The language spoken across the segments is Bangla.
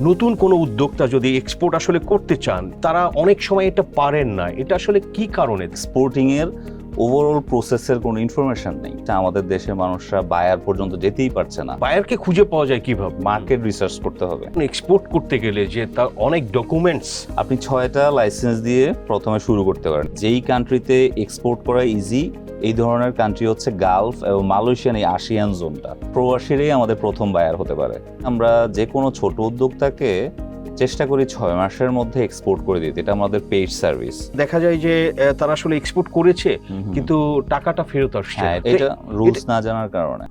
নতুন কোনো উদ্যোক্তা যদি এক্সপোর্ট আসলে করতে চান, তারা অনেক সময় এটা পারেন না। এটা আসলে কি কারণে? স্পোর্টিংয়ের এর ওভারঅল প্রসেসের কোনো ইনফরমেশন নেই। তা আমাদের দেশের মানুষরা বায়ার পর্যন্ত যেতেই পারছে না। বায়ারকে খুঁজে পাওয়া যায় কীভাবে? মার্কেট রিসার্চ করতে হবে। এক্সপোর্ট করতে গেলে যে তার অনেক ডকুমেন্টস আপনি ছয়টা লাইসেন্স দিয়ে প্রথমে শুরু করতে পারেন। যেই কান্ট্রিতে এক্সপোর্ট করা ইজি এই ধরনের কান্ট্রি হচ্ছে গালফ এবং মালয়েশিয়ান এই আসিয়ান জোনটা প্রবাসীরাই আমাদের প্রথম বায়ার হতে পারে। আমরা যে কোনো ছোট উদ্যোক্তাকে চেষ্টা করি ছয় মাসের মধ্যে এক্সপোর্ট করে দিতে। এটা আমাদের পেইড সার্ভিস দেখা যায় যে তারা আসলে এক্সপোর্ট করেছে কিন্তু টাকাটা ফেরত আসছে হ্যাঁ এটা রুলস না জানার কারণে।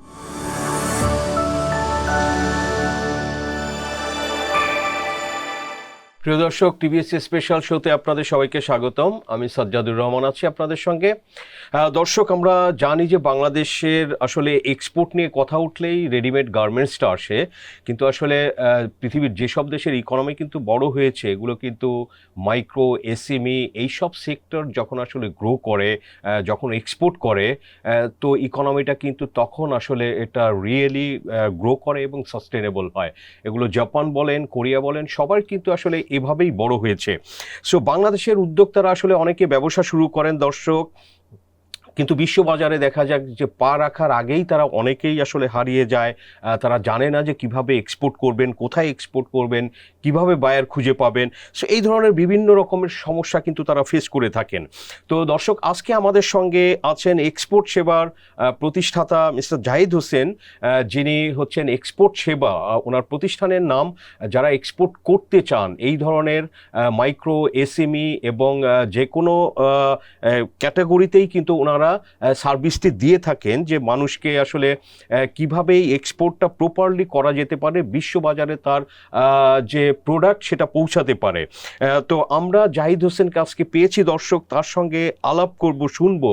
প্রিয় দর্শক টিভিএস স্পেশাল শোতে আপনাদের সবাইকে স্বাগতম। আমি সাজ্জাদুর রহমান আছি আপনাদের সঙ্গে। দর্শক, আমরা জানি যে বাংলাদেশের আসলে এক্সপোর্ট নিয়ে কথা উঠলেই রেডিমেড গার্মেন্টসটা আসে, কিন্তু আসলে পৃথিবীর যেসব দেশের ইকোনমি কিন্তু বড় হয়েছে, এগুলো কিন্তু মাইক্রো এসএমই এইসব সেক্টর যখন আসলে গ্রো করে যখন এক্সপোর্ট করে তো ইকোনমিটা কিন্তু তখন আসলে এটা রিয়েলি গ্রো করে এবং সাস্টেনেবল হয়। এগুলো জাপান বলেন কোরিয়া বলেন, সবার কিন্তু আসলে এভাবেই বড় হয়েছে। সো বাংলাদেশের উদ্যোক্তারা আসলে অনেকে ব্যবসা শুরু করেন দর্শক কিন্তু বিশ্ববাজারে দেখা যাক যে পা রাখার আগেই তারা অনেকেই আসলে হারিয়ে যায়। তারা জানে না যে কীভাবে এক্সপোর্ট করবেন কোথায় এক্সপোর্ট করবেন কীভাবে বায়ার খুঁজে পাবেন। সো এই ধরনের বিভিন্ন রকমের সমস্যা কিন্তু তারা ফেস করে থাকেন। তো দর্শক আজকে আমাদের সঙ্গে আছেন এক্সপোর্ট সেবার প্রতিষ্ঠাতা মিস্টার জাহিদ হোসেন যিনি হচ্ছেন এক্সপোর্ট সেবা ওনার প্রতিষ্ঠানের নাম যারা এক্সপোর্ট করতে চান এই ধরনের মাইক্রো এসএমই এবং আহ, যে কোনো ক্যাটাগরিতেই কিন্তু ওনারা সার্ভিসটি দিয়ে থাকেন যে মানুষকে আসলে কীভাবে এই এক্সপোর্টটা প্রপারলি করা যেতে পারে, বিশ্ববাজারে তার যে প্রোডাক্ট সেটা পৌঁছাতে পারে। তো আমরা জাহিদ হোসেন আজকে পেয়েছি দর্শক, তার সঙ্গে আলাপ করব, শুনব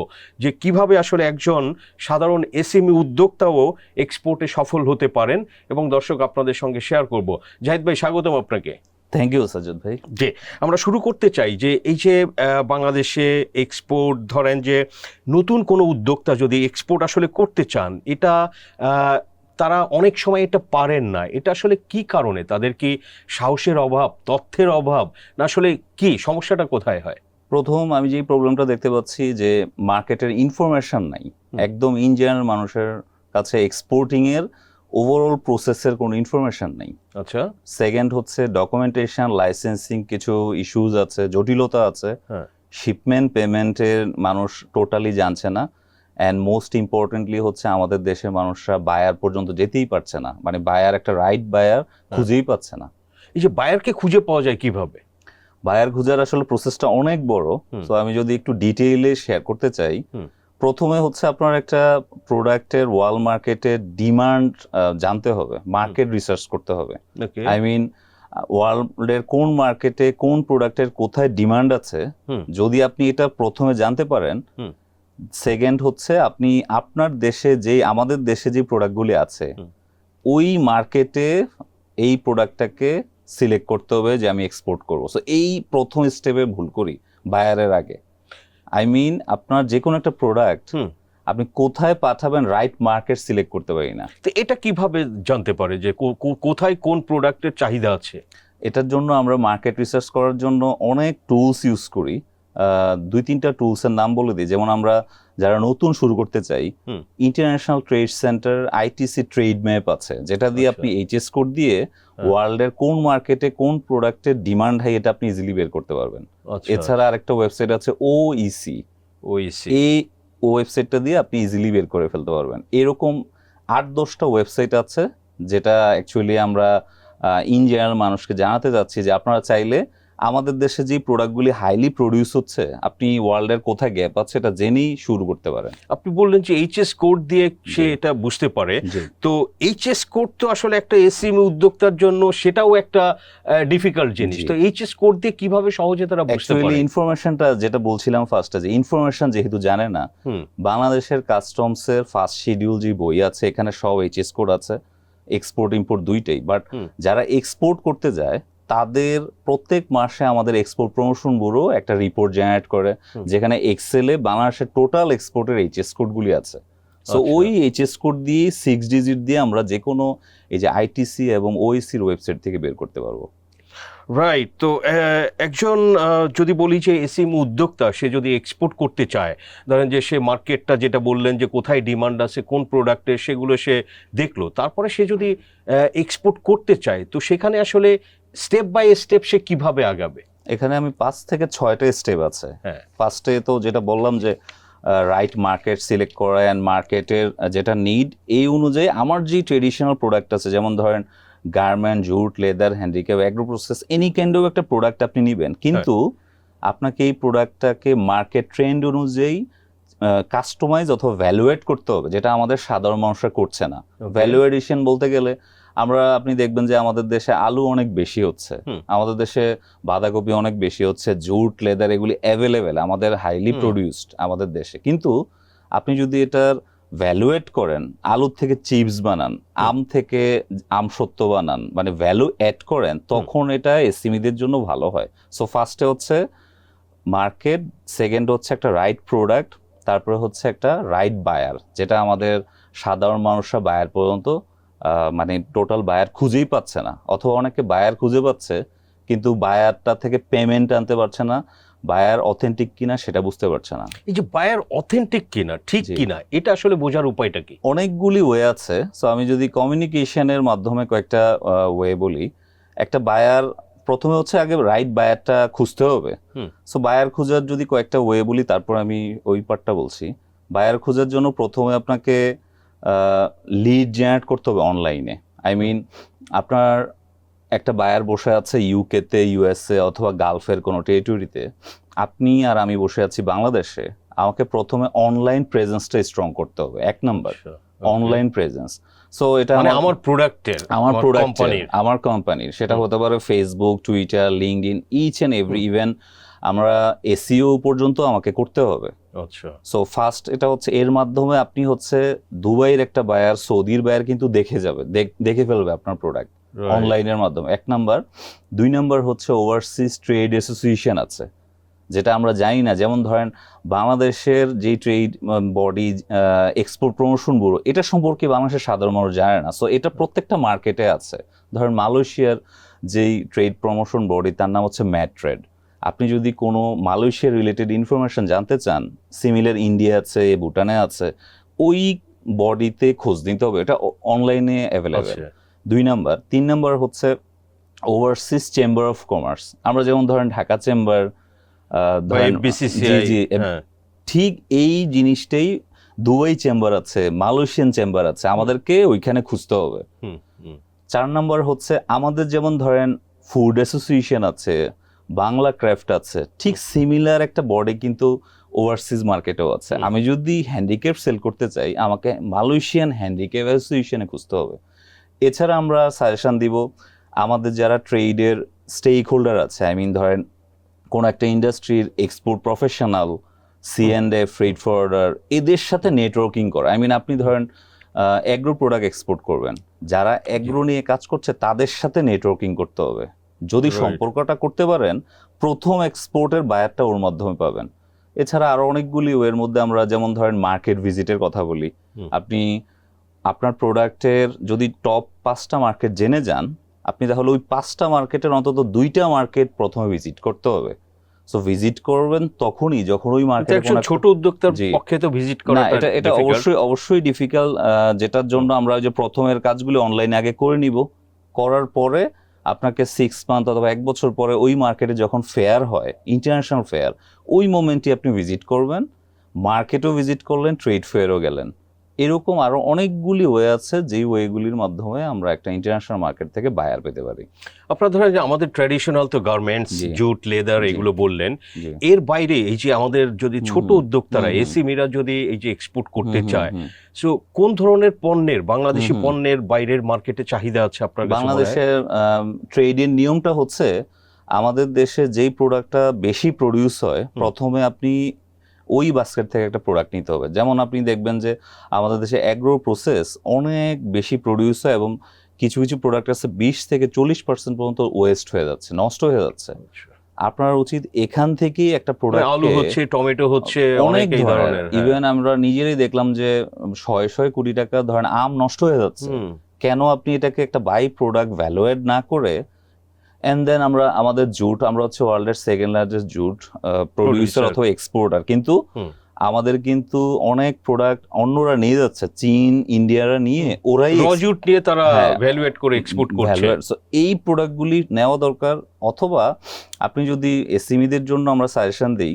যে কীভাবে আসলে একজন সাধারণ এসএমই উদ্যোক্তাও এক্সপোর্টে সফল হতে পারেন। এবং দর্শক, আপনাদের সঙ্গে শেয়ার করব। জাহিদ ভাই, স্বাগতম আপনাকে। থ্যাংক ইউ সাজ্জাদ ভাই যে আমরা শুরু করতে চাই যে এই যে বাংলাদেশে এক্সপোর্ট ধরেন যে নতুন কোনো উদ্যোক্তা যদি এক্সপোর্ট আসলে করতে চান এটা তারা অনেক সময় এটা পারেন না। এটা আসলে কি কারণে? তাদের কি সাহসের অভাব তথ্যের অভাব? না আসলে কি? সমস্যাটা কোথায় হয়? প্রথম আমি যে প্রবলেমটা দেখতে পাচ্ছি যে মার্কেটের ইনফরমেশন নাই। একদম ইন জেনারেল মানুষের কাছে এক্সপোর্টিংয়ের এর ওভারঅল প্রসেসের কোনো ইনফরমেশন নেই। আচ্ছা। সেকেন্ড হচ্ছে ডকুমেন্টেশন লাইসেন্সিং কিছু ইস্যুজ আছে জটিলতা আছে। হ্যাঁ। শিপমেন্ট পেমেন্টের মানুষ টোটালি জানছে না। অ্যান্ড মোস্ট ইম্পর্টেন্টলি হচ্ছে আমাদের দেশের মানুষরা বায়ার পর্যন্ত যেতেই পারছে না। মানে বায়ার একটা রাইট বায়ার খুঁজেই পাচ্ছে না। এই যে বায়ারকে খুঁজে পাওয়া যায় কীভাবে? বায়ার খুঁজার আসলে প্রসেসটা অনেক বড়। তো আমি যদি একটু ডিটেইলে শেয়ার করতে চাই। প্রথমে হচ্ছে আপনার একটা প্রোডাক্টের ওয়াল মার্কেটের ডিমান্ড জানতে হবে মার্কেট রিসার্চ করতে হবে। আই মিন ওয়ার্ল্ডের কোন মার্কেটে কোন প্রোডাক্টের কোথায় ডিমান্ড আছে যদি আপনি এটা প্রথমে জানতে পারেন সেকেন্ড হচ্ছে আপনি আপনার দেশে যে আমাদের দেশে যে প্রোডাক্টগুলি আছে ওই মার্কেটে এই প্রোডাক্টটাকে সিলেক্ট করতে হবে যে আমি এক্সপোর্ট করব। সো এই প্রথম স্টেপে ভুল করি বায়ারের আগে। আই মিন আপনার যে কোনো একটা প্রোডাক্ট আপনি কোথায় পাঠাবেন রাইট মার্কেট সিলেক্ট করতে পারি না। তো এটা কীভাবে জানতে পারে যে কোথায় কোন প্রোডাক্টের চাহিদা আছে? এটার জন্য আমরা মার্কেট রিসার্চ করার জন্য অনেক টুলস ইউজ করি। দুই তিনটা টুলসের নাম বলে দিই। যেমন আমরা যারা নতুন শুরু করতে চাই international trade centre ITC trade map আছে যেটা দিয়ে আচ্ছা। আপনি এইচএস কোড দিয়ে ওয়ার্ল্ডের কোন মার্কেটে কোন প্রোডাক্টের ডিমান্ড হয় এটা আপনি ইজিলি বের করতে পারবেন। আচ্ছা। এছাড়া আরেকটা ওয়েবসাইট আছে ওইসি ওই এই ওয়েবসাইটটা দিয়ে আপনি ইজিলি বের করে ফেলতে পারবেন। এরকম আট দশটা ওয়েবসাইট আছে যেটা অ্যাকচুয়ালি আমরা ইন জেনারেল মানুষকে জানাতে যাচ্ছি যে আপনারা চাইলে আমাদের দেশে যে প্রোডাক্টগুলি হাইলি প্রডিউস হচ্ছে আপনি ওয়ার্ল্ডের কোথায় গ্যাপ আছে এটা জেনেই শুরু করতে পারেন। আপনি বললেন যে এইচএস কোড দিয়ে সে এটা বুঝতে পারে। তো এইচএস কোড তো আসলে একটা এসএমই উদ্যোক্তার জন্য সেটাও একটা ডিফিকাল্ট জিনিস। তো এইচএস কোড দিয়ে কীভাবে সহজে তারা বুঝতে পারে? ইনফরমেশনটা যেটা বলছিলাম ফার্স্টে যে ইনফরমেশন যেহেতু জানে না বাংলাদেশের কাস্টমসের ফার্স্ট শিডিউল যে বই আছে এখানে সব এইচএস কোড আছে এক্সপোর্ট ইম্পোর্ট দুইটাই বাট যারা এক্সপোর্ট করতে যায় তাদের প্রত্যেক মাসে আমাদের এক্সপোর্ট প্রমোশন ব্যুরো একটা রিপোর্ট জেনারেট করে যেখানে এক্সেলে বাংলাদেশের টোটাল এক্সপোর্টের এইচএস কোডগুলি আছে। সো আচ্ছা। ওই এইচএস কোড দিয়ে সিক্স ডিজিট দিয়ে আমরা যে কোনো এই যে আইটিসি এবং ওইসির ওয়েবসাইট থেকে বের করতে পারব। রাইট তো একজন যদি বলি যে এসিম উদ্যোক্তা সে যদি এক্সপোর্ট করতে চায় ধরেন যে সে মার্কেটটা যেটা বললেন যে কোথায় ডিমান্ড আছে কোন প্রোডাক্টে সেগুলো সে দেখল তারপরে সে যদি এক্সপোর্ট করতে চায় তো সেখানে আসলে স্টেপ বাই স্টেপ সে কীভাবে আগাবে? এখানে আমি পাঁচ থেকে ছয়টা স্টেপ আছে। হ্যাঁ। ফার্স্টে তো যেটা বললাম যে রাইট মার্কেট সিলেক্ট করা অ্যান্ড মার্কেটের যেটা নিড এই অনুযায়ী আমার যে ট্রেডিশনাল প্রোডাক্ট আছে যেমন ধরেন garment jute leather handicap agro process any kind of একটা প্রোডাক্ট আপনি নেবেন। কিন্তু আপনাকে এই প্রোডাক্টটাকে মার্কেট ট্রেন্ড অনুযায়ী কাস্টমাইজ অথবা ভ্যালুয়েট করতে হবে যেটা আমাদের সাধারণ মানুষরা করছে না। ভ্যালু এডিশন বলতে গেলে আমরা আপনি দেখবেন যে আমাদের দেশে আলু অনেক বেশি হচ্ছে। আমাদের দেশে বাঁধাকপি অনেক বেশি হচ্ছে জুট লেদার এগুলি অ্যাভেলেবেল আমাদের হাইলি। প্রডিউসড আমাদের দেশে। কিন্তু আপনি যদি এটার ভ্যালুয়েট করেন আলুর থেকে চিপস বানান আম থেকে আম সত্য বানান মানে ভ্যালু অ্যাড করেন তখন এটা এসিমিদের জন্য ভালো হয়। সো ফার্স্টে হচ্ছে মার্কেট সেকেন্ড হচ্ছে একটা রাইট প্রোডাক্ট তারপরে হচ্ছে একটা রাইট বায়ার যেটা আমাদের সাধারণ মানুষরা বায়ার পর্যন্ত মানে টোটাল বায়ার খুঁজেই পাচ্ছে না। অথবা অনেকে বায়ার খুঁজে পাচ্ছে কিন্তু বায়ারটা থেকে পেমেন্ট আনতে পারছে না বায়ার অথেন্টিক কিনা সেটা বুঝতে পারছে না। এই যে বায়ার অথেন্টিক কিনা ঠিক কিনা এটা আসলে বোঝার উপায়টা কি? অনেকগুলি ওয়ে আছে। সো আমি যদি কমিউনিকেশনের মাধ্যমে কয়েকটা ওয়ে বলি একটা বায়ার প্রথমে হচ্ছে আগে রাইট বায়ারটা খুঁজতে হবে। সো বায়ার খোঁজার যদি কয়েকটা ওয়ে বলি তারপর আমি ওই পার্টটা বলছি। বায়ার খোঁজার জন্য প্রথমে আপনাকে লিড জেনারেট করতে হবে অনলাইনে আই মিন আপনার একটা বায়ার বসে আছে ইউকেতে ইউএসএ অথবা গালফের কোনো টেরিটরিতে আপনি আর আমি বসে আছি বাংলাদেশে। আমাকে প্রথমে অনলাইন প্রেজেন্সটা স্ট্রং করতে হবে এক নাম্বার অনলাইন প্রেজেন্স সো এটা মানে আমার প্রোডাক্টের আমার প্রোডাক্ট কোম্পানির আমার কোম্পানির সেটা হতে পারে Facebook Twitter LinkedIn each and every even আমরা এসিও পর্যন্ত আমাকে করতে হবে। আচ্ছা। সো ফার্স্ট এটা হচ্ছে এর মাধ্যমে আপনি হচ্ছে দুবাইয়ের একটা বায়ার সৌদির বায়ার কিন্তু দেখে যাবে দেখে ফেলবে আপনার প্রোডাক্ট অনলাইনের মাধ্যমে। এক নাম্বার দুই নাম্বার হচ্ছে ওভারসিজ ট্রেড অ্যাসোসিয়েশন আছে যেটা আমরা জানি না। যেমন ধরেন বাংলাদেশের যে trade body export promotion bureau এটা সম্পর্কে বাংলাদেশের সাধারণ মানুষ জানে না। সো এটা প্রত্যেকটা মার্কেটে আছে। ধরেন মালয়েশিয়ার যেই ট্রেড প্রমোশন বডি তার নাম হচ্ছে ম্যাট ট্রেড আপনি যদি কোনো মালয়েশিয়া রিলেটেড ইনফরমেশন জানতে চান সিমিলার ইন্ডিয়া আছে ভুটানে আছে ওই বডিতে খোঁজ নিতে হবে। এটা অনলাইনে অ্যাভেলেবেল আচ্ছা। দুই নাম্বার। তিন নাম্বার হচ্ছে ওভারসিজ চেম্বার অফ কমার্স আমরা যেমন ধরেন ঢাকা চেম্বার হ্যাঁ। ঠিক এই জিনিসটাই দুবাই চেম্বার আছে মালয়েশিয়ান চেম্বার আছে আমাদেরকে ওইখানে খুঁজতে হবে। চার নাম্বার হচ্ছে আমাদের যেমন ধরেন ফুড অ্যাসোসিয়েশন আছে বাংলা ক্রাফট আছে ঠিক সিমিলার একটা বডি কিন্তু ওভারসিজ মার্কেটেও আছে। আমি যদি হ্যান্ডিক্যাপ সেল করতে চাই আমাকে মালয়েশিয়ান হ্যান্ডিক্যাপ অ্যাসোসিয়েশনে খুঁজতে হবে। এছাড়া আমরা সাজেশন দিব আমাদের যারা ট্রেডের স্টেক হোল্ডার আছে আই মিন ধরেন কোন একটা ইন্ডাস্ট্রির export professional C and F freight forwarder এদের সাথে নেটওয়ার্কিং করা। আই মিন আপনি ধরেন অ্যাগ্রো প্রোডাক্ট এক্সপোর্ট করবেন। যারা অ্যাগ্রো নিয়ে কাজ করছে তাদের সাথে নেটওয়ার্কিং করতে হবে। যদি সম্পর্কটা করতে পারেন প্রথম এক্সপোর্টের বায়ারটা ওর মাধ্যমে পাবেন। এছাড়া আরও অনেকগুলি ওয়ের মধ্যে আমরা যেমন ধরেন মার্কেট ভিজিটের কথা বলি। আপনি আপনার প্রোডাক্টের যদি টপ পাঁচটা মার্কেট জেনে যান আপনি তাহলে ওই পাঁচটা মার্কেটের অন্তত দুইটা মার্কেট প্রথমে ভিজিট করতে হবে। সো ভিজিট করবেন তখনই যখন ওই মার্কেটে একজন ছোট উদ্যোক্তার পক্ষে তো ভিজিট করা এটা এটা অবশ্যই অবশ্যই ডিফিকাল্ট যেটার জন্য আমরা ওই যে প্রথমের কাজগুলো অনলাইনে আগে করে নিব। করার পরে আপনাকে সিক্স মান্থ অথবা এক বছর পরে ওই মার্কেটে যখন ফেয়ার হয় ইন্টারন্যাশনাল ফেয়ার ওই মোমেন্টে আপনি ভিজিট করবেন মার্কেটও ভিজিট করলেন ট্রেড ফেয়ারও গেলেন। এরকম আরও অনেকগুলি ওয়ে আছে যেই ওয়েগুলির মাধ্যমে আমরা একটা ইন্টারন্যাশনাল মার্কেট থেকে বায়ার পেতে পারি। আপনার ধরেন যে আমাদের ট্র্যাডিশনাল তো গার্মেন্টস জুট লেদার এগুলো বললেন। এর বাইরে এই যে আমাদের যদি ছোট উদ্যোক্তারা। এসি মিরা যদি এই যে এক্সপোর্ট করতে চায় সো কোন ধরনের পণ্যের বাংলাদেশি। পণ্যের বাইরের মার্কেটে চাহিদা আছে আপনার? বাংলাদেশের ট্রেডের নিয়মটা হচ্ছে আমাদের দেশে যেই প্রোডাক্টটা বেশি প্রডিউস হয় প্রথমে আপনি ওই বাস্কেট থেকে একটা প্রোডাক্ট নিতে হবে যেমন আপনি দেখবেন যে আমাদের দেশে অ্যাগ্রো প্রসেস অনেক বেশি প্রডিউস হয় এবং কিছু কিছু প্রোডাক্ট আছে বিশ থেকে চল্লিশ পার্সেন্ট পর্যন্ত ওয়েস্ট হয়ে যাচ্ছে নষ্ট হয়ে যাচ্ছে। আপনার উচিত এখান থেকেই একটা মানে প্রোডাক্ট আলু হচ্ছে টমেটো হচ্ছে অনেক ধরনের হ্যাঁ। ইভেন আমরা নিজেরাই দেখলাম যে শয়ে শয়ে কোটি টাকা ধরেন আম নষ্ট হয়ে যাচ্ছে কেন আপনি এটাকে একটা বাই প্রোডাক্ট ভ্যালুয়েড না করে এন্ড দেন আমরা আমাদের জুট আমরা হচ্ছে ওয়ার্ল্ডের সেকেন্ড লার্জেস্ট জুট প্রডিউসার অথবা এক্সপোর্টার কিন্তু আমাদের কিন্তু অনেক প্রোডাক্ট অন্যরা নিয়ে যাচ্ছে। চীন ইন্ডিয়ারা নিয়ে ওরাই জুট নিয়ে তারা। ভ্যালুয়েট করে এক্সপোর্ট করছে। এই প্রোডাক্টগুলি নেওয়া দরকার। অথবা আপনি যদি এসএমইদের জন্য আমরা সাজেশন দিই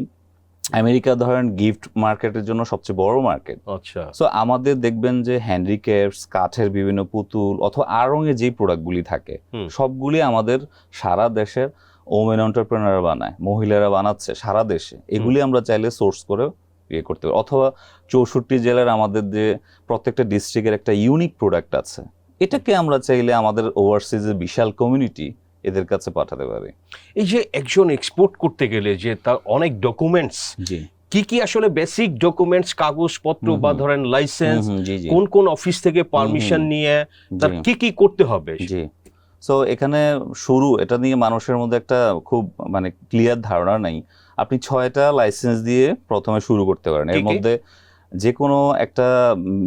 আমেরিকা ধরেন গিফট মার্কেটের জন্য সবচেয়ে বড় মার্কেট। আচ্ছা। সো আমাদের দেখবেন যে হ্যান্ডিক্যাপস কাঠের বিভিন্ন পুতুল অথবা আর আড়ঙে যে প্রোডাক্টগুলি থাকে। সবগুলি আমাদের সারা দেশের ওমেন এন্টারপ্রেনার বানায় মহিলারা বানাচ্ছে সারা দেশে। এগুলি আমরা চাইলে সোর্স করে ইয়ে করতে পারি। অথবা চৌষট্টি জেলার আমাদের যে প্রত্যেকটা ডিস্ট্রিক্টের একটা ইউনিক প্রোডাক্ট আছে এটাকে আমরা চাইলে আমাদের ওভারসিজের বিশাল কমিউনিটি এদের কাছে পাঠাতে পারি। এই যে একজন এক্সপোর্ট করতে গেলে যে তার অনেক ডকুমেন্টস জি। কি কি আসলে বেসিক ডকুমেন্টস কাগজপত্র বা ধরেন লাইসেন্স কোন কোন অফিস থেকে পারমিশন নিয়ে তার কি কি করতে হবে? জি। সো এখানে শুরু এটা নিয়ে মানুষের মধ্যে একটা খুব মানে ক্লিয়ার ধারণা নাই। আপনি ছয়টা লাইসেন্স দিয়ে প্রথমে শুরু করতে পারেন। এর মধ্যে যে কোনো একটা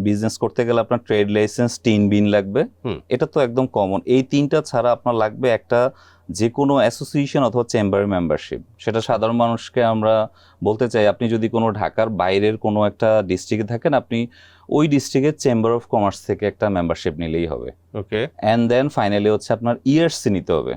বিজনেস করতে গেলে আপনার ট্রেড লাইসেন্স টিন বিন লাগবে। এটা তো একদম কমন এই তিনটা ছাড়া আপনার লাগবে একটা যে কোনো অ্যাসোসিয়েশন অথবা চেম্বার মেম্বারশিপ সেটা সাধারণ মানুষকে আমরা বলতে চাই আপনি যদি কোনো ঢাকার বাইরের কোনো একটা ডিস্ট্রিক্টে থাকেন আপনি ওই ডিস্ট্রিক্টের চেম্বার অফ কমার্স থেকে একটা মেম্বারশিপ নিলেই হবে। ওকে। অ্যান্ড দেন ফাইনালি হচ্ছে আপনার ইআরসি নিতে হবে।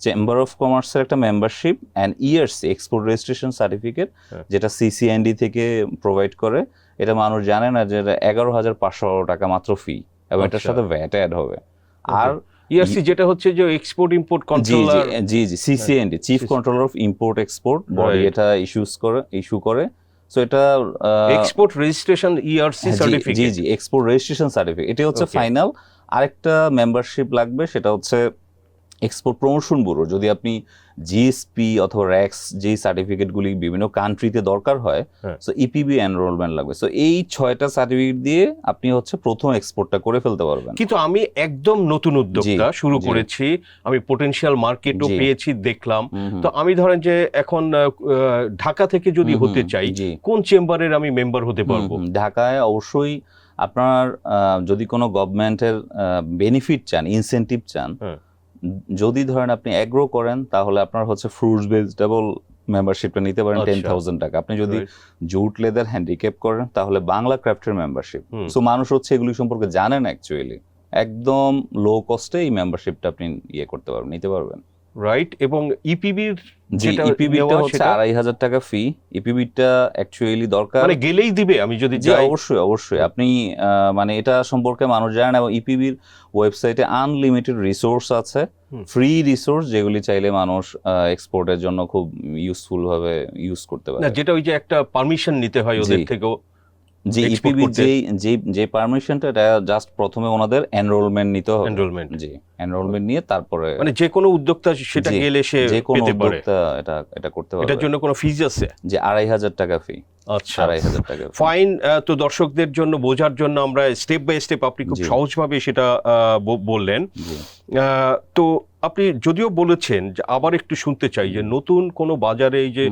চেম্বার অফ কমার্সের একটা membership and ERC export registration certificate. যেটা সিসিএনডি থেকে প্রোভাইড করে। এটা মানুষ জানে না যে এগারো হাজার পাঁচশো টাকা মাত্র ফি এবং এটার আচ্ছা। সাথে ভ্যাট অ্যাড হবে। আর ইআরসি E যেটা হচ্ছে যে এক্সপোর্ট ইম্পোর্ট কন্ট্রোলার জি জি সিসিএনডি chief controller of import export body এটা ইস্যুস করে ইস্যু করে। সো এটা এক্সপোর্ট রেজিস্ট্রেশন ইআরসি হ্যাঁ, জি, জি এক্সপোর্ট রেজিস্ট্রেশন সার্টিফিকেট এটা হচ্ছে ফাইনাল আরেকটা মেম্বারশিপ লাগবে সেটা হচ্ছে এক্সপোর্ট প্রমোশন ব্যুরো যদি আপনি জিএসপি অথবা র্যাক্স যেই সার্টিফিকেটগুলি বিভিন্ন কান্ট্রিতে দরকার হয়। সো ইপিবি এনরোলমেন্ট লাগবে সো এই ছয়টা সার্টিফিকেট দিয়ে আপনি হচ্ছে প্রথম এক্সপোর্টটা করে ফেলতে পারবেন কিন্তু আমি একদম নতুন উদ্যোক্তা শুরু করেছি আমি পোটেনশিয়াল মার্কেটও। পেয়েছি দেখলাম। তো আমি ধরেন যে এখন ঢাকা থেকে যদি হতে চাই কোন চেম্বারের আমি মেম্বার হতে পারব। ঢাকায় অবশ্যই আপনার যদি কোনো গভর্নমেন্টের বেনিফিট চান ইনসেন্টিভ চান হ্যাঁ। যদি ধরেন আপনি অ্যাগ্রো করেন তাহলে আপনার হচ্ছে ফ্রুটস ভেজিটেবল মেম্বারশিপটা নিতে পারেন আচ্ছা। টেন থাউজেন্ড টাকা। আপনি যদি জুট লেদার হ্যান্ডিক্যাপ করেন তাহলে বাংলা ক্রাফটের মেম্বারশিপ সো মানুষ হচ্ছে এগুলি সম্পর্কে জানেন অ্যাকচুয়ালি একদম লো কস্টে এই মেম্বারশিপটা আপনি ইয়ে করতে পারবেন নিতে পারবেন। রাইট এবং ইপিবির জি যেটা ইপিবিটা নেওয়া হচ্ছে? আড়াই হাজার টাকা ফি ইপিবিটা অ্যাকচুয়ালি দরকার মানে গেলেই দিবে আমি যদি যাই অবশ্যই অবশ্যই। আপনি মানে এটা সম্পর্কে মানুষ জানেন এবং ইপিবির ওয়েবসাইটে আনলিমিটেড রিসোর্স আছে। ফ্রি রিসোর্স যেগুলি চাইলে মানুষ এক্সপোর্টের জন্য খুব ইউজফুল ভাবে ইউজ করতে পারে। যেটা ওই যে একটা পারমিশন নিতে হয় ওদের জি। থেকেও যে export ইপিবি যে যে যে পারমিশনটা এটা জাস্ট প্রথমে ওনাদের এনরোলমেন্ট নিতে হবে। এনরোলমেন্ট জি। এনরোলমেন্ট নিয়ে তারপরে মানে যে কোনো উদ্যোক্তা সেটা গেলে সে যে কোনো উদ্যোক্তা এটা এটা করতে এটার জন্য কোনো ফিজ আছে? যে আড়াই হাজার টাকা ফি আচ্ছা। আড়াই হাজার টাকা। ফাইন তো দর্শকদের জন্য বোঝার জন্য আমরা স্টেপ বাই স্টেপ আপনি খুব সহজভাবে সেটা বললেন। তো আপনি যদিও বলেছেন যে আবার একটু শুনতে চাই যে নতুন কোনো বাজারে এই যে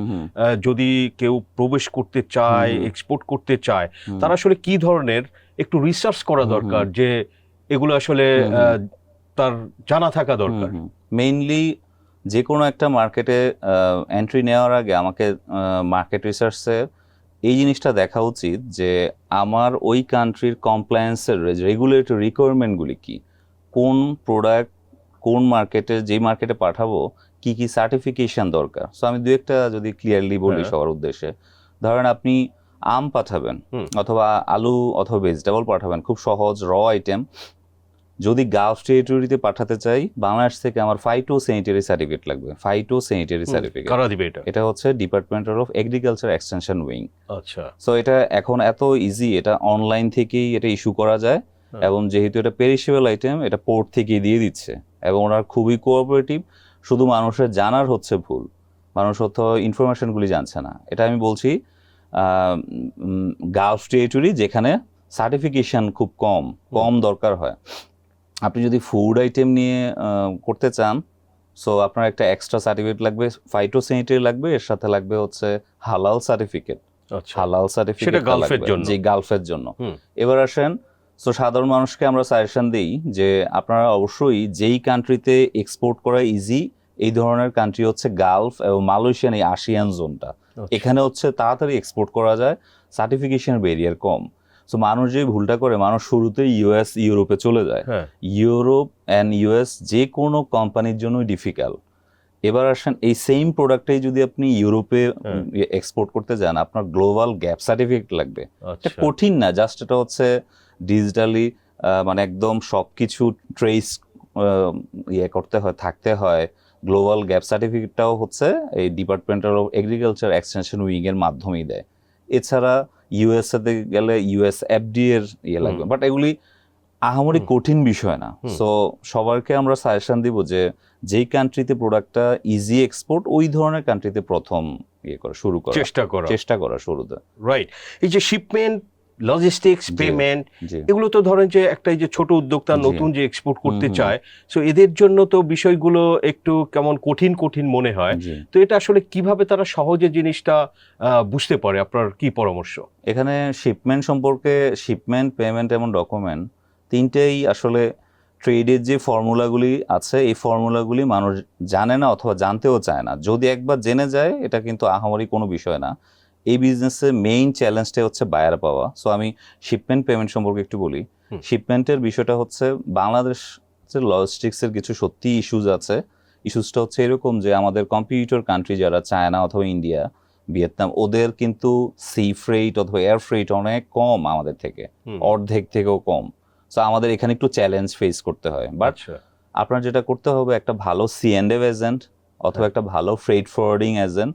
যদি কেউ প্রবেশ করতে চায় এক্সপোর্ট করতে চায়। তার আসলে কি ধরনের একটু রিসার্চ করা দরকার? যে এগুলো আসলে তার জানা থাকা দরকার। মেইনলি যে কোনো একটা মার্কেটে এন্ট্রি নেওয়ার আগে আমাকে মার্কেট রিসার্চের এই জিনিসটা দেখা উচিত যে আমার ওই কান্ট্রির কমপ্লায়েন্সের রেগুলেটরি রিকোয়ারমেন্টগুলি কি? কোন প্রোডাক্ট কোন মার্কেটে যেই মার্কেটে পাঠাবো কি কি সার্টিফিকেশন দরকার? সো আমি দু একটা যদি ক্লিয়ারলি বলি হ্যাঁ। সবার উদ্দেশ্যে। ধরেন আপনি আম পাঠাবেন। অথবা আলু অথবা ভেজিটেবল পাঠাবেন খুব সহজ র আইটেম যদি গালফ টেরিটরিতে পাঠাতে চাই বাংলাদেশ থেকে আমার ফাইটো স্যানিটারি সার্টিফিকেট লাগবে। ফাইটো স্যানিটারি হুম, সার্টিফিকেট কারা দিবে এটা এটা হচ্ছে department of agriculture extension wing আচ্ছা। সো এটা এখন এত ইজি এটা অনলাইন থেকেই এটা ইস্যু করা যায়। হ্যাঁ। এবং যেহেতু এটা পেরিশেবল আইটেম এটা পোর্ট থেকেই দিয়ে দিচ্ছে। এবং ওনারা খুবই কোঅপারেটিভ শুধু মানুষের জানার হচ্ছে ভুল। মানুষ হয়তো ইনফরমেশনগুলি জানছে না। এটা আমি বলছি গালফ টেরিটরি যেখানে সার্টিফিকেশন খুব কম কম দরকার হয়। আপনি যদি ফুড আইটেম নিয়ে করতে চান সো আপনার একটা এক্সট্রা সার্টিফিকেট লাগবে ফাইটোসেনিটারি লাগবে এর সাথে লাগবে হচ্ছে হালাল সার্টিফিকেট হালাল সার্টিফিকেট গালফের জন্য। জি গালফের জন্য। এবার আসেন তো সাধারণ মানুষকে আমরা সাজেশন দিই যে আপনারা অবশ্যই যেই কান্ট্রিতে এক্সপোর্ট করা ইজি এই ধরনের কান্ট্রি হচ্ছে গালফ এবং মালয়েশিয়ান এই আশিয়ান জোনটা আচ্ছা। এখানে হচ্ছে তাড়াতাড়ি এক্সপোর্ট করা যায় সার্টিফিকেশন ব্যারিয়ার কম। সো মানুষ যে ভুলটা করে মানুষ শুরুতে ইউএস ইউরোপে চলে যায়। হ্যাঁ। ইউরোপ অ্যান্ড ইউএস যে কোনো কোম্পানির জন্য ডিফিকাল্ট এবার আসেন এই সেম প্রোডাক্টটাই যদি আপনি ইউরোপে হ্যাঁ। এক্সপোর্ট করতে যান আপনার গ্লোবাল গ্যাপ সার্টিফিকেট লাগবে। এটা আচ্ছা। কঠিন না জাস্ট এটা হচ্ছে ডিজিটালি মানে একদম সব কিছু ট্রেস ইয়ে করতে হয় থাকতে হয়। গ্লোবাল গ্যাপ সার্টিফিকেটটাও হচ্ছে এই departmental of agriculture extension wing এর মাধ্যমেই দেয়। এছাড়া ইউএসএ তে গেলে ইউএস এফডি এর ইয়ে লাগবে। বাট এগুলি আহামরি কঠিন বিষয় না। সো সবারকে আমরা সাজেশন দিব যে যেই কান্ট্রিতে প্রোডাক্টটা ইজি এক্সপোর্ট ওই ধরনের কান্ট্রিতে প্রথম ইয়ে করা শুরু করা। চেষ্টা করা। চেষ্টা করা শুরুতে। রাইট এই যে শিপমেন্ট লজিস্টিক্স পেমেন্ট এগুলো তো ধরেন যে একটা যে ছোট উদ্যোক্তা নতুন যে এক্সপোর্ট করতে। চায় সো এদের জন্য তো বিষয়গুলো একটু কেমন কঠিন কঠিন মনে হয়। তো এটা আসলে কীভাবে তারা সহজে জিনিসটা বুঝতে পারে? আপনার কি পরামর্শ? এখানে শিপমেন্ট সম্পর্কে শিপমেন্ট পেমেন্ট এবং ডকুমেন্ট তিনটেই আসলে ট্রেডের যে ফর্মুলাগুলি আছে এই ফর্মুলাগুলি মানুষ জানে না অথবা জানতেও চায় না। যদি একবার জেনে যায় এটা কিন্তু আহামরি কোনো বিষয় না। এই বিজনেসের মেইন চ্যালেঞ্জটা হচ্ছে বায়ার পাওয়া। সো আমি শিপমেন্ট পেমেন্ট সম্পর্কে একটু বলি। শিপমেন্টের বিষয়টা হচ্ছে বাংলাদেশ লজিস্টিক্সের কিছু সত্যি ইস্যুজ আছে। ইস্যুসটা হচ্ছে এরকম যে আমাদের কম্পিউটার কান্ট্রি যারা চায়না অথবা ইন্ডিয়া ভিয়েতনাম ওদের কিন্তু সি ফ্রেইট অথবা এয়ার ফ্রেট অনেক কম আমাদের থেকে। অর্ধেক থেকেও কম। সো আমাদের এখানে একটু চ্যালেঞ্জ ফেস করতে হয়। বাট আচ্ছা। আপনার যেটা করতে হবে একটা ভালো সি এন্ড এজেন্ট অথবা হ্যাঁ। একটা ভালো ফ্রেট ফরওয়ার্ডিং এজেন্ট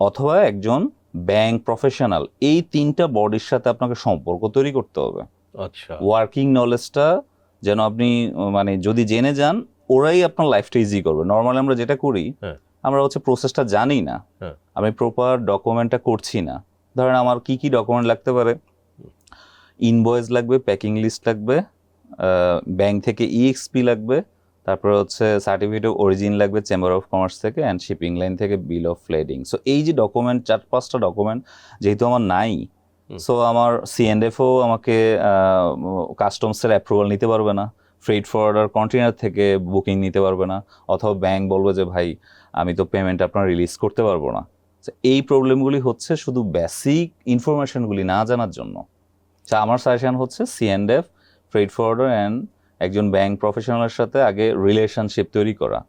অথবা একজন ব্যাংক প্রফেশনাল এই তিনটা বডির সাথে আপনাকে সম্পর্ক তৈরি করতে হবে। আচ্ছা। ওয়ার্কিং নলেজটা যেন আপনি মানে যদি জেনে যান ওরাই আপনার লাইফটা ইজি করবে। নর্মালি আমরা যেটা করি হ্যাঁ। আমরা হচ্ছে প্রসেসটা জানি না। হ্যাঁ। আমি প্রপার ডকুমেন্টটা করছি না। ধরেন আমার কি কি ডকুমেন্ট লাগতে পারে? ইনভয়েস লাগবে প্যাকিং লিস্ট লাগবে ব্যাংক থেকে ইএক্সপি লাগবে তারপরে হচ্ছে সার্টিফিকেট অফ অরিজিন লাগবে চেম্বার অফ কমার্স থেকে অ্যান্ড শিপিং লাইন থেকে বিল অফ ফ্লেডিং সো এই যে ডকুমেন্ট চার পাঁচটা ডকুমেন্ট যেহেতু আমার নাই সো আমার সিএনএফও আমাকে কাস্টমসের অ্যাপ্রুভাল নিতে পারবে না ফ্রেড ফরওয়ার্ডার কন্টেনার থেকে বুকিং নিতে পারবে না অথবা ব্যাংক বলবে যে ভাই আমি তো পেমেন্ট আপনার রিলিজ করতে পারব না। এই প্রবলেমগুলি হচ্ছে শুধু বেসিক ইনফরমেশনগুলি না জানার জন্য। আমার সাজেশন হচ্ছে সিএনএফ ফ্রেড ফরওয়ার্ডার অ্যান্ড একজন ব্যাংক প্রফেশনালের সাথে আগে রিলেশনশিপ তৈরি করা।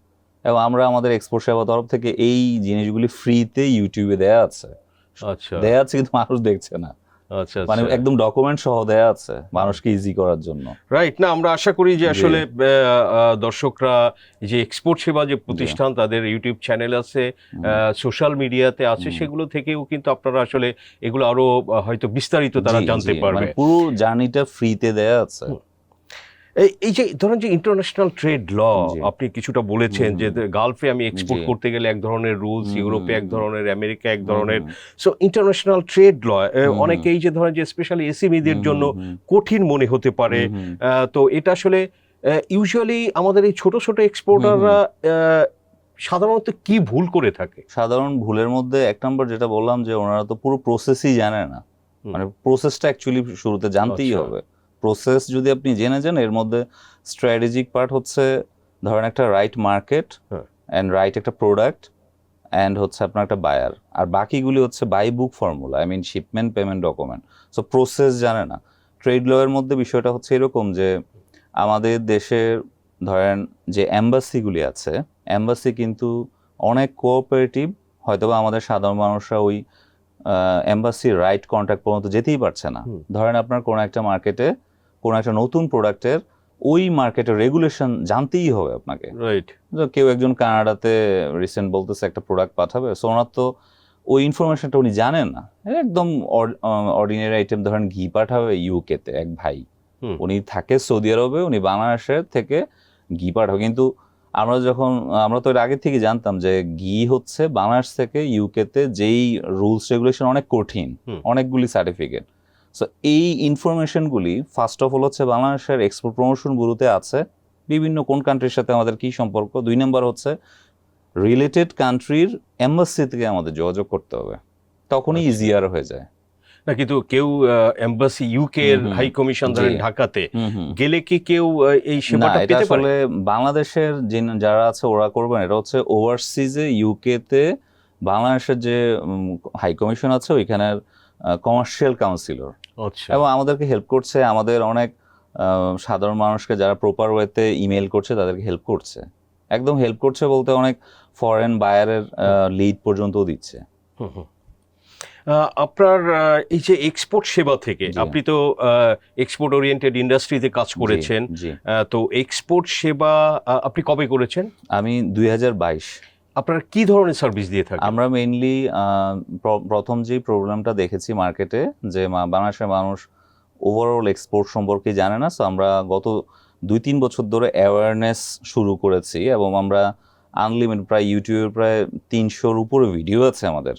এবং আমরা আমাদের এক্সপোর্ট সেবা তরফ থেকে এই জিনিসগুলি ফ্রিতে ইউটিউবে দেয়া আছে। আচ্ছা। দেয়া আছে কিন্তু মানুষ দেখছে না। আচ্ছা মানে আচ্ছা। একদম ডকুমেন্ট সহ দেয়া আছে মানুষকে ইজি করার জন্য। রাইট না আমরা আশা করি যে আসলে দর্শকরা যে এক্সপোর্ট সেবা যে প্রতিষ্ঠান তাদের ইউটিউব চ্যানেল আছে সোশ্যাল মিডিয়াতে আছে সেগুলো থেকেও কিন্তু আপনারা আসলে এগুলো আরও হয়তো বিস্তারিত তারা জানতে পারবে। মানে পুরো জার্নিটা ফ্রিতে দেয়া আছে। এই এই যে ধরেন যে ইন্টারন্যাশনাল ট্রেড ল আপনি কিছুটা বলেছেন যে। গালফে আমি এক্সপোর্ট করতে গেলে এক ধরনের রুলস ইউরোপে এক ধরনের আমেরিকা এক ধরনের। So international trade law. অনেকেই যে ধরেন যে স্পেশালি এসএমইদের হুম, জন্য কঠিন মনে হতে পারে। তো এটা আসলে ইউজুয়ালি আমাদের এই ছোট ছোট এক্সপোর্টাররা সাধারণত কি ভুল করে থাকে? সাধারণ ভুলের মধ্যে এক নম্বর যেটা বললাম যে ওনারা তো পুরো প্রসেসই জানে না। মানে প্রসেসটা অ্যাকচুয়ালি শুরুতে জানতেই আচ্ছা। হবে। প্রসেস যদি আপনি জেনে যান এর মধ্যে স্ট্র্যাটেজিক পার্ট হচ্ছে ধরেন একটা রাইট মার্কেট। অ্যান্ড রাইট একটা প্রোডাক্ট অ্যান্ড হচ্ছে আপনার একটা বায়ার আর বাকিগুলি হচ্ছে by book formula I mean shipment payment document so process জানে না। ট্রেড ল এর মধ্যে বিষয়টা হচ্ছে এরকম যে আমাদের দেশের ধরেন যে অ্যাম্বাসিগুলি আছে অ্যাম্বাসি কিন্তু অনেক কোঅপারেটিভ হয়তোবা আমাদের সাধারণ মানুষরা ওই অ্যাম্বাসির রাইট কন্ট্রাক্ট পর্যন্ত যেতেই পারছে না। ধরেন আপনার কোনো একটা মার্কেটে কোনো একটা নতুন প্রোডাক্টের ওই মার্কেটের রেগুলেশন জানতেই হবে আপনাকে। রাইট কেউ একজন কানাডাতে রিসেন্ট বলতেছে একটা প্রোডাক্ট পাঠাবে সো ওনার তো ওই ইনফরমেশনটা উনি জানেন না। একদম অর্ডিনারি আইটেম ধরেন ঘি পাঠাবে ইউকেতে এক ভাই। উনি থাকে সৌদি আরবে উনি বাংলাদেশের থেকে ঘি পাঠাবে। কিন্তু আমরা যখন আমরা তো এর আগে থেকে জানতাম যে ঘি হচ্ছে বাংলাদেশ থেকে ইউকেতে যেই রুলস রেগুলেশন অনেক কঠিন। অনেকগুলি সার্টিফিকেট সো এই ইনফরমেশনগুলি ফার্স্ট অফ অল হচ্ছে বাংলাদেশের এক্সপোর্ট প্রমোশন ব্যুরোতে আছে। বিভিন্ন কোন কান্ট্রির সাথে আমাদের কি সম্পর্ক? দুই নম্বর হচ্ছে রিলেটেড কান্ট্রির এম্বাসি থেকে আমাদের যোগাযোগ করতে হবে। তখনই আচ্ছা। ইজিয়ার হয়ে যায়। না কিন্তু কেউ এম্বাসি ইউকে এর। হাই কমিশন ধরেন ঢাকাতে গেলে কি কেউ এই সেবাটা পেতে পারে? আসলে বাংলাদেশের যারা আছে ওরা করবেন এটা হচ্ছে ওভারসিজে ইউকে তে বাংলাদেশের যে হাই কমিশন আছে ওইখানের কমার্শিয়াল কাউন্সিলর আচ্ছা এবং আমাদেরকে হেল্প করছে আমাদের অনেক সাধারণ মানুষকে যারা প্রপার ওয়েতে ইমেল করছে তাদেরকে হেল্প করছে। একদম হেল্প করছে বলতে অনেক ফরেন বায়ারের লিড পর্যন্তও দিচ্ছে। আপনার এই যে এক্সপোর্ট সেবা থেকে আপনি তো এক্সপোর্ট ওরিয়েন্টেড ইন্ডাস্ট্রিতে কাজ করেছেন। তো এক্সপোর্ট সেবা আপনি কবে করেছেন? আমি দুই হাজার বাইশ। আপনারা কি ধরনের সার্ভিস দিয়ে থাকেন? আমরা মেইনলি প্রথম যে প্রবলেমটা দেখেছি মার্কেটে যে মা- বাংলাদেশের মানুষ ওভারঅল এক্সপোর্ট সম্পর্কে জানে না সো আমরা গত দুই তিন বছর ধরে অ্যাওয়ারনেস শুরু করেছি এবং আমরা আনলিমিটেড প্রায় ইউটিউবে প্রায় তিনশোর উপরে ভিডিও আছে আমাদের।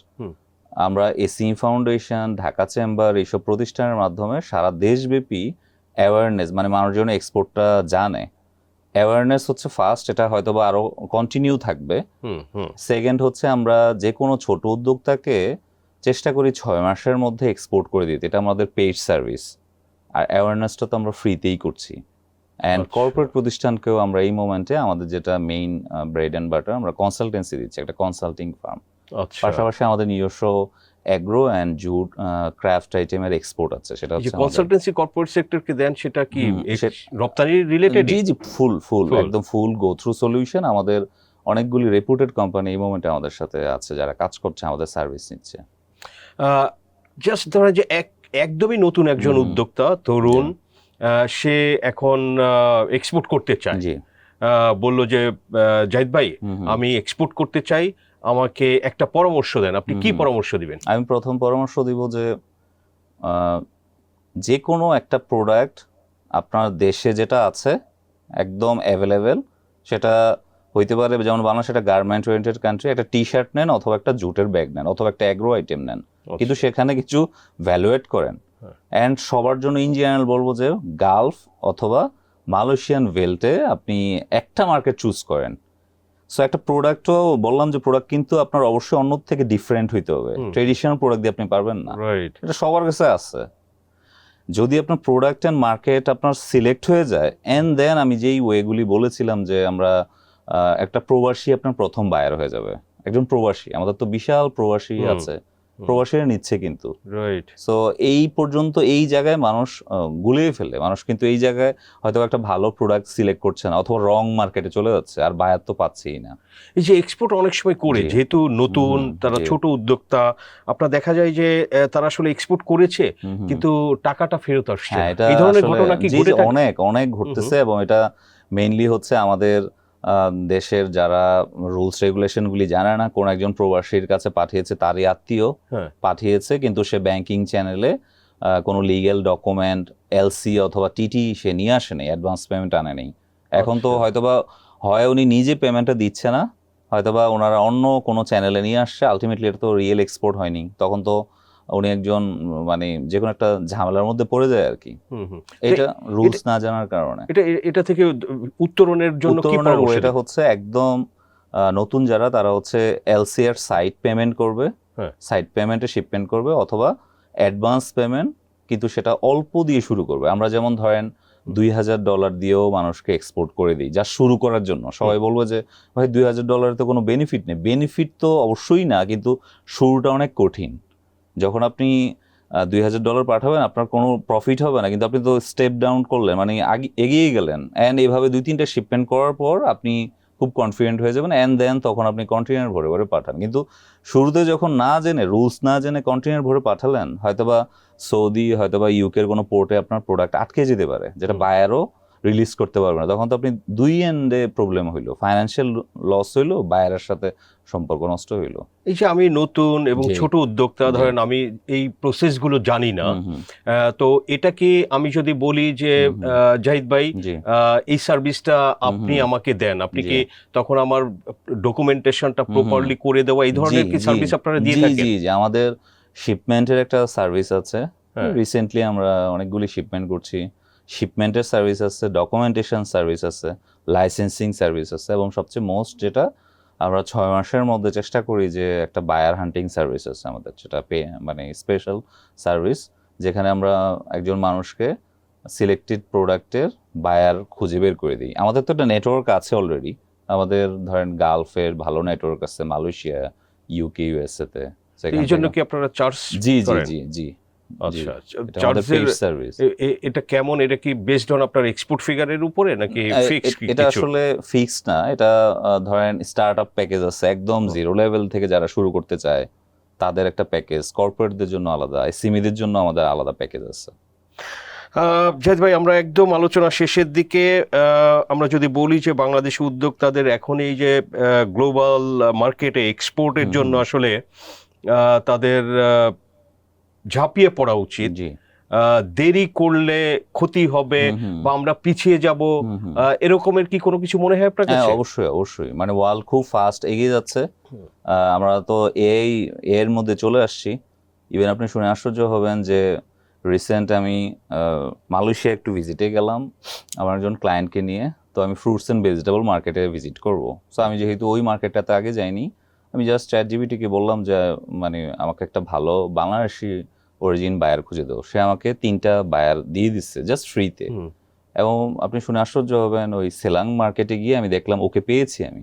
আমরা এসি ফাউন্ডেশন ঢাকা চেম্বার এইসব প্রতিষ্ঠানের মাধ্যমে সারা দেশব্যাপী অ্যাওয়ারনেস মানে মানুষজন এক্সপোর্টটা জানে। অ্যাওয়ারনেস হচ্ছে ফার্স্ট এটা হয়তো বা আরও কন্টিনিউ থাকবে সেকেন্ড হচ্ছে আমরা যে কোনো ছোট উদ্যোক্তাকে চেষ্টা করি ছয় মাসের মধ্যে এক্সপোর্ট করে দিতে। এটা আমাদের পেইড সার্ভিস আর অ্যাওয়ারনেসটা তো আমরা ফ্রিতেই করছি। অ্যান্ড আচ্ছা। কর্পোরেট প্রতিষ্ঠানকেও আমরা এই মোমেন্টে আমাদের যেটা মেইন ব্রেড অ্যান্ড বাটার আমরা কনসালটেন্সি দিচ্ছি একটা কনসাল্টিং ফার্ম আচ্ছা। পাশাপাশি আমাদের নিজস্ব অ্যাগ্রো অ্যান্ড জুট ক্রাফট আইটেমের এক্সপোর্ট আছে সেটা হচ্ছে কনসালটেন্সি কর্পোরেট সেক্টরকে দেন সেটা কি রপ্তানি রিলেটেড জি জি ফুল ফুল একদম ফুল গো থ্রু সলিউশন আমাদের অনেকগুলি রেপুটেড কোম্পানি এই মোমেন্টে আমাদের সাথে আছে যারা কাজ করছে আমাদের সার্ভিস নিচ্ছে। জাস্ট ধরেন যে এক একদমই নতুন একজন উদ্যোক্তা তরুণ সে এখন এক্সপোর্ট করতে চায়। বলল যে জাহিদ ভাই। আমি এক্সপোর্ট করতে চাই। আমাকে একটা পরামর্শ দেন। আপনি কি পরামর্শ দিবেন? আমি প্রথম পরামর্শ দিব যে যে কোনো একটা প্রোডাক্ট আপনার দেশে যেটা আছে একদম অ্যাভেলেবেল সেটা হইতে পারে যেমন বাংলাদেশ একটা গার্মেন্ট ওরিয়েন্টেড কান্ট্রি একটা টি শার্ট নেন অথবা একটা জুটের ব্যাগ নেন অথবা একটা অ্যাগ্রো আইটেম নেন। কিন্তু সেখানে কিছু ভ্যালুয়েট করেন। অ্যান্ড সবার জন্য ইন জেনারেল বলব যে গালফ অথবা মালয়েশিয়ান ভেল্টে আপনি একটা মার্কেট চুজ করেন। সো একটা প্রোডাক্ট বললাম যে প্রোডাক্ট কিন্তু আপনার অবশ্যই অন্য থেকে ডিফারেন্ট হইতে হবে। ট্রেডিশনাল প্রোডাক্ট দিয়ে আপনি পারবেন না। রাইট এটা সবার কাছে আছে। যদি আপনার প্রোডাক্ট অ্যান্ড মার্কেট আপনার সিলেক্ট হয়ে যায় অ্যান্ড দেন আমি যেই ওয়েগুলি বলেছিলাম যে আমরা একটা প্রবাসী আপনার প্রথম বায়ার হয়ে যাবে। একজন প্রবাসী আমাদের তো বিশাল প্রবাসী আছে। প্রবাসীরা নিচ্ছে কিন্তু। রাইট সো এই পর্যন্ত এই জায়গায় মানুষ গুলিয়ে ফেলে। মানুষ কিন্তু এই জায়গায় হয়তো একটা ভালো প্রোডাক্ট সিলেক্ট করছে না অথবা রং মার্কেটে চলে যাচ্ছে আর বায়ার তো পাচ্ছেই না। এই যে এক্সপোর্ট অনেক সময় করে যেহেতু নতুন তারা ছোট উদ্যোক্তা আপনার দেখা যায় যে তারা আসলে এক্সপোর্ট করেছে। কিন্তু টাকাটা ফেরত আসছে হ্যাঁ এই ধরনের ঘটনা কি? অনেক অনেক ঘটতেছে এবং এটা মেইনলি হচ্ছে আমাদের দেশের যারা রুলস রেগুলেশনগুলি জানে না কোন একজন প্রবাসীর কাছে পাঠিয়েছে তারই আত্মীয় হ্যাঁ। পাঠিয়েছে কিন্তু সে ব্যাংকিং চ্যানেলে কোনো লিগ্যাল ডকুমেন্ট এলসি অথবা টিটি সে নিয়ে আসেনি অ্যাডভান্স পেমেন্ট আনে নেই এখন তো আচ্ছা। হয়তোবা হয় উনি নিজে পেমেন্টটা দিচ্ছে না হয়তোবা ওনারা অন্য কোনো চ্যানেলে নিয়ে আসছে আলটিমেটলি এটা তো রিয়েল এক্সপোর্ট হয়নি তখন তো উনি একজন মানে যে কোনো একটা ঝামেলার মধ্যে পড়ে যায় আর কি। এটা রুলস না জানার কারণে। এটা এটা থেকে উত্তরণের জন্য উত্তরণের ওয়েটা হচ্ছে একদম নতুন যারা তারা হচ্ছে এলসিআর সাইট পেমেন্ট করবে। হ্যাঁ। সাইট পেমেন্টে শিপমেন্ট করবে অথবা অ্যাডভান্স পেমেন্ট কিন্তু সেটা অল্প দিয়ে শুরু করবে। আমরা যেমন ধরেন দুই হাজার ডলার দিয়েও মানুষকে এক্সপোর্ট করে দিই যা শুরু করার জন্য। সবাই বলব যে ভাই দুই হাজার ডলারে তো কোনো বেনিফিট নেই। বেনিফিট তো অবশ্যই না কিন্তু শুরুটা অনেক কঠিন। যখন আপনি দুই হাজার ডলার পাঠাবেন আপনার কোনো প্রফিট হবে না কিন্তু আপনি তো স্টেপ ডাউন করলেন মানে আগে এগিয়ে গেলেন। অ্যান্ড এইভাবে দুই তিনটা শিপমেন্ট করার পর আপনি খুব কনফিডেন্ট হয়ে যাবেন অ্যান্ড দেন তখন আপনি কন্টেনার ভরে ভরে পাঠান। কিন্তু শুরুতে যখন না জেনে রুলস না জেনে কন্টেনার ভরে পাঠালেন হয়তোবা সৌদি হয়তোবা ইউকের কোনো পোর্টে আপনার প্রোডাক্ট আটকে যেতে পারে যেটা বায়ারও রিলিজ করতে পারবে না। তখন তো আপনি দুই এন্ডে প্রবলেম হইল। ফাইন্যান্সিয়াল লস হইল বায়ারের সাথে সম্পর্ক নষ্ট হইল। এই যে আমি নতুন এবং ছোট উদ্যোক্তা ধরেন আমি এই প্রসেসগুলো জানি না। তো এটাকে আমি যদি বলি যে জাহিদ ভাই এই সার্ভিসটা আপনি আমাকে দেন। আপনি কি তখন আমার ডকুমেন্টেশনটা প্রপারলি করে দেওয়া এই ধরনের কি সার্ভিস আপনারা দিয়ে থাকেন? জি জি। আমাদের শিপমেন্টের একটা সার্ভিস আছে। হ্যাঁ। রিসেন্টলি আমরা অনেকগুলি শিপমেন্ট করছি। শিপমেন্টের সার্ভিস আছে ডকুমেন্টেশন সার্ভিস আছে লাইসেন্সিং সার্ভিস আছে এবং সবচেয়ে মোস্ট যেটা আমরা ছয় মাসের মধ্যে চেষ্টা করি যে একটা বায়ার হান্টিং সার্ভিস আছে আমাদের যেটা পে মানে স্পেশাল সার্ভিস যেখানে আমরা একজন মানুষকে সিলেক্টেড প্রোডাক্টের বায়ার খুঁজে বের করে দিই। আমাদের তো একটা নেটওয়ার্ক আছে অলরেডি আমাদের ধরেন গালফের ভালো নেটওয়ার্ক আছে মালয়েশিয়া ইউকে ইউএসএ তে। এই জন্য কি আপনারা চার্জ জি জি জি জি। আচ্ছা সার্ভিস এটা কেমন? এটা কি বেসড অন আপনার এক্সপোর্ট ফিগারের উপরে নাকি ফিক্স এটা আসলে ফিক্স না। এটা ধরেন স্টার্ট আপ প্যাকেজ আছে একদম জিরো লেভেল থেকে যারা শুরু করতে চায় তাদের একটা প্যাকেজ কর্পোরেটদের জন্য আলাদা সিমিদের জন্য আমাদের আলাদা প্যাকেজ আছে। জাহিদ ভাই আমরা একদম আলোচনা শেষের দিকে আমরা যদি বলি যে বাংলাদেশি উদ্যোক্তাদের এখন এই যে গ্লোবাল মার্কেটে এক্সপোর্টের জন্য আসলে আহ, তাদের ঝাঁপিয়ে পড়া উচিত। দেরি করলে ক্ষতি হবে বা আমরা পিছিয়ে যাব। এরকমের কি কোনো কিছু মনে হয় আপনার হ্যাঁ কাছে? অবশ্যই অবশ্যই। মানে ওয়ার্ল্ড খুব ফাস্ট এগিয়ে যাচ্ছে। আমরা তো এই এর মধ্যে চলে আসছি। ইভেন আপনি শুনে আশ্চর্য হবেন যে রিসেন্ট আমি মালয়েশিয়া একটু ভিজিটে গেলাম আমার একজন ক্লায়েন্টকে নিয়ে। তো আমি ফ্রুটস অ্যান্ড ভেজিটেবল মার্কেটে ভিজিট করব। সো আমি যেহেতু ওই মার্কেটটাতে আগে যাইনি আমি জাস্ট চ্যাট জিবিটিকে বললাম যে মানে আমাকে একটা ভালো বাংলাদেশি অরিজিন বায়ার খুঁজে দেবো। সে আমাকে তিনটা বায়ার দিয়ে দিচ্ছে জাস্ট ফ্রিতে এবং আপনি শুনে আশ্চর্য হবেন ওই সেলাং মার্কেটে গিয়ে আমি দেখলাম ওকে পেয়েছি আমি।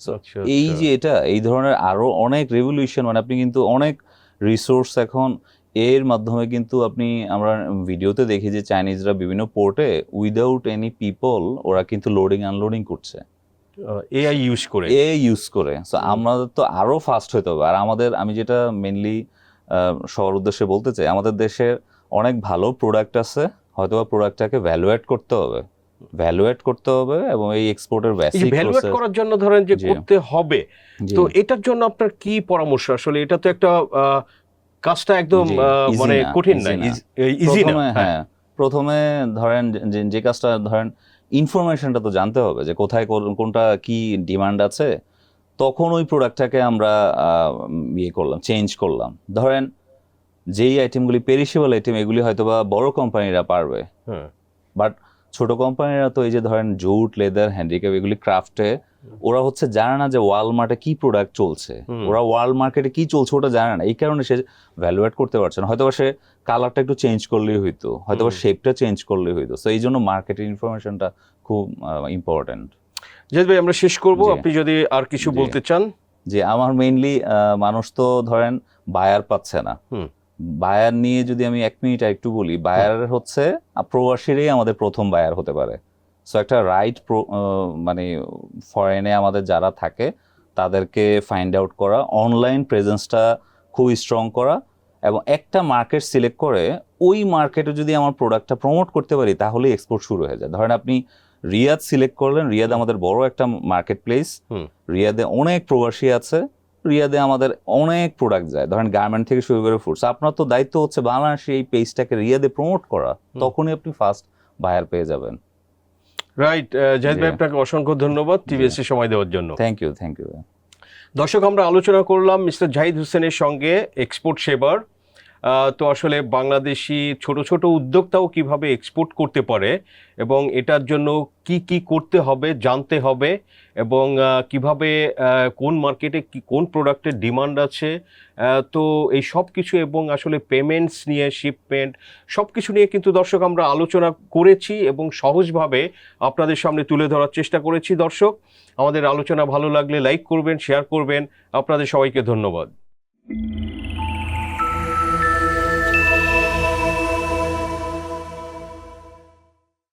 আচ্ছা, এই আচ্ছা। যে এটা এই ধরনের আরও অনেক রেভলিউশন মানে আপনি কিন্তু অনেক রিসোর্স এখন এর মাধ্যমে কিন্তু আপনি আমরা ভিডিওতে দেখি যে চাইনিজরা বিভিন্ন পোর্টে উইদাউট এনি পিপল ওরা কিন্তু লোডিং আনলোডিং করছে। এআই ইউজ করে। এ ইউজ করে। সো। আমাদের তো আরও ফাস্ট হতে হবে। আর আমাদের আমি যেটা মেনলি সবার উদ্দেশ্যে বলতে চাই আমাদের দেশের অনেক ভালো প্রোডাক্ট আছে হয়তোবা প্রোডাক্টটাকে ভ্যালুয়েট করতে হবে। ভ্যালুয়েট করতে হবে এবং এই এক্সপোর্টের বেসিক ভ্যালুয়েট করার জন্য ধরেন যে করতে হবে তো এটার জন্য আপনার কি পরামর্শ? আসলে এটা তো একটা কাজটা একদম মানে কঠিন না ইজি না। হ্যাঁ। হ্যাঁ প্রথমে ধরেন যে- কাজটা ধরেন ইনফরমেশনটা তো জানতে হবে যে কোথায় কোন- কোনটা কি ডিমান্ড আছে তখন ওই প্রোডাক্টটাকে আমরা ইয়ে করলাম চেঞ্জ করলাম। ধরেন যেই আইটেমগুলি পেরিশেবল আইটেম এগুলি হয়তোবা বড় কোম্পানিরা পারবে। হ্যাঁ। বাট ছোট কোম্পানিরা তো এই যে ধরেন জুট লেদার হ্যান্ডিক্যাপ এগুলি ক্রাফটে ওরা হচ্ছে জানে না যে ওয়ালমার্টে কি প্রোডাক্ট চলছে। ওরা ওয়ার্ল্ড মার্কেটে কি চলছে ওটা জানে না। এই কারণে সে ভ্যালুয়েট করতে পারছে না। হয়তো সে কালারটা একটু চেঞ্জ করলেই হইতো। হয়তো। শেপটা চেঞ্জ করলেই হইতো। তো এই জন্য মার্কেটের ইনফরমেশনটা খুব ইম্পর্টেন্ট জাহিদ ভাই আমরা শেষ করব। আপনি যদি আর কিছু বলতে চান। যে আমার মেইনলি মানুষ তো ধরেন বায়ার পাচ্ছে না। বায়ার নিয়ে যদি আমি এক মিনিট একটু বলি বায়ার হচ্ছে প্রবাসীরাই আমাদের প্রথম বায়ার হতে পারে। সো একটা রাইট মানে ফরেনে আমাদের যারা থাকে তাদেরকে ফাইন্ড আউট করা অনলাইন প্রেজেন্সটা খুব স্ট্রং করা এবং একটা মার্কেট সিলেক্ট করে ওই মার্কেটে যদি আমার প্রোডাক্টটা প্রমোট করতে পারি তাহলেই এক্সপোর্ট শুরু হয়ে যায়। ধরেন আপনি রিয়াদ সিলেক্ট করলেন। রিয়াদ আমাদের বড় একটা মার্কেট প্লেস রিয়াদে অনেক প্রবাসী আছে। রিয়াদে আমাদের অনেক প্রোডাক্ট যায়। ধরেন গার্মেন্ট থেকে শুরু করে ফুডস আপনার তো দায়িত্ব হচ্ছে বাংলাদেশে এই পেজটাকে রিয়াদে প্রমোট করা। তখনই আপনি ফার্স্ট বায়ার পেয়ে যাবেন। রাইট জাহিদ ভাই আপনাকে অসংখ্য ধন্যবাদ। টিভিএসসি সময় দেওয়ার জন্য। থ্যাংক ইউ থ্যাংক ইউ দর্শক আমরা আলোচনা করলাম মিস্টার জাহিদ হোসেনের সঙ্গে এক্সপোর্ট সেবার। তো আসলে বাংলাদেশি ছোট ছোট উদ্যোক্তাও কীভাবে এক্সপোর্ট করতে পারে এবং এটার জন্য কি কি করতে হবে, জানতে হবে এবং কীভাবে কোন মার্কেটে কি, কোন প্রোডাক্টের ডিমান্ড আছে তো এই সব কিছু এবং আসলে পেমেন্টস নিয়ে শিপমেন্ট সব কিছু নিয়ে কিন্তু দর্শক আমরা আলোচনা করেছি এবং সহজভাবে আপনাদের সামনে তুলে ধরার চেষ্টা করেছি। দর্শক, আমাদের আলোচনা ভালো লাগলে লাইক করবেন শেয়ার করবেন। আপনাদের সবাইকে ধন্যবাদ।